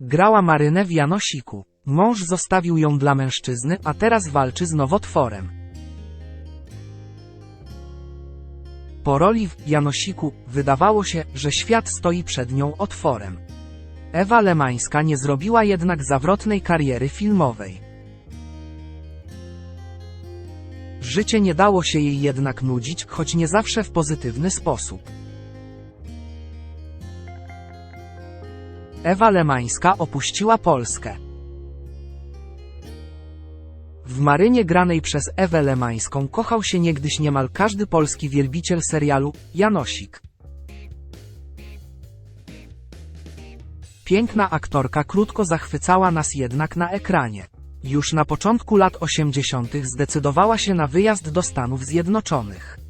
Grała Marynę w Janosiku. Mąż zostawił ją dla mężczyzny, a teraz walczy z nowotworem. Po roli w Janosiku wydawało się, że świat stoi przed nią otworem. Ewa Lemańska nie zrobiła jednak zawrotnej kariery filmowej. Życie nie dało się jej jednak nudzić, choć nie zawsze w pozytywny sposób. Ewa Lemańska opuściła Polskę. W Marynie granej przez Ewę Lemańską kochał się niegdyś niemal każdy polski wielbiciel serialu Janosik. Piękna aktorka krótko zachwycała nas jednak na ekranie. Już na początku lat 80. zdecydowała się na wyjazd do Stanów Zjednoczonych.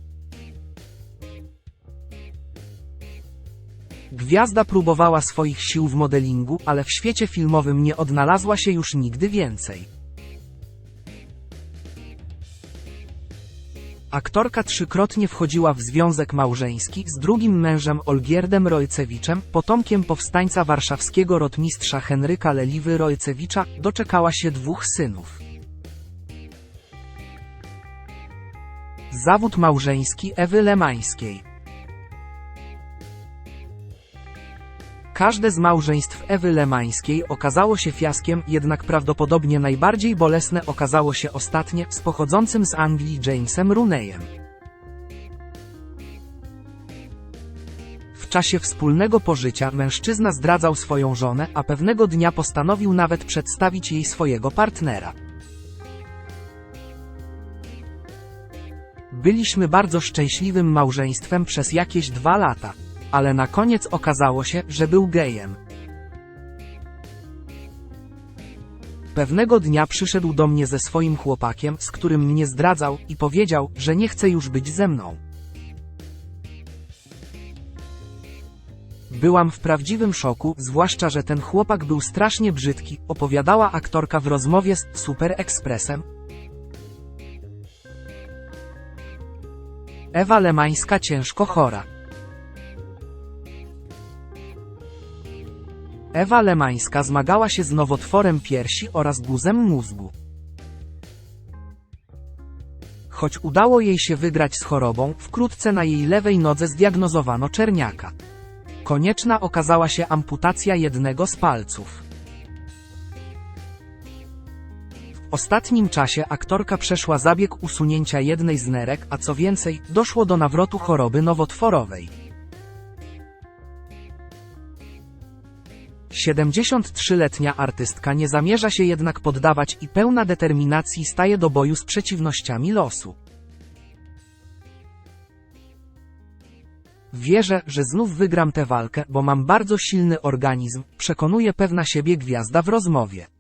Gwiazda próbowała swoich sił w modelingu, ale w świecie filmowym nie odnalazła się już nigdy więcej. Aktorka trzykrotnie wchodziła w związek małżeński z drugim mężem Olgierdem Rojcewiczem, potomkiem powstańca warszawskiego rotmistrza Henryka Leliwy Rojcewicza, doczekała się dwóch synów. Zawód małżeński Ewy Lemańskiej Każde z małżeństw Ewy Lemańskiej okazało się fiaskiem, jednak prawdopodobnie najbardziej bolesne okazało się ostatnie, z pochodzącym z Anglii Jamesem Rooneyem. W czasie wspólnego pożycia mężczyzna zdradzał swoją żonę, a pewnego dnia postanowił nawet przedstawić jej swojego partnera. Byliśmy bardzo szczęśliwym małżeństwem przez jakieś dwa lata ale na koniec okazało się, że był gejem. Pewnego dnia przyszedł do mnie ze swoim chłopakiem, z którym mnie zdradzał, i powiedział, że nie chce już być ze mną. Byłam w prawdziwym szoku, zwłaszcza, że ten chłopak był strasznie brzydki, opowiadała aktorka w rozmowie z Super Expressem. Ewa Lemańska ciężko chora. Ewa Lemańska zmagała się z nowotworem piersi oraz guzem mózgu. Choć udało jej się wygrać z chorobą, wkrótce na jej lewej nodze zdiagnozowano czerniaka. Konieczna okazała się amputacja jednego z palców. W ostatnim czasie aktorka przeszła zabieg usunięcia jednej z nerek, a co więcej, doszło do nawrotu choroby nowotworowej. 73-letnia artystka nie zamierza się jednak poddawać i pełna determinacji staje do boju z przeciwnościami losu. Wierzę, że znów wygram tę walkę, bo mam bardzo silny organizm, przekonuje pewna siebie gwiazda w rozmowie.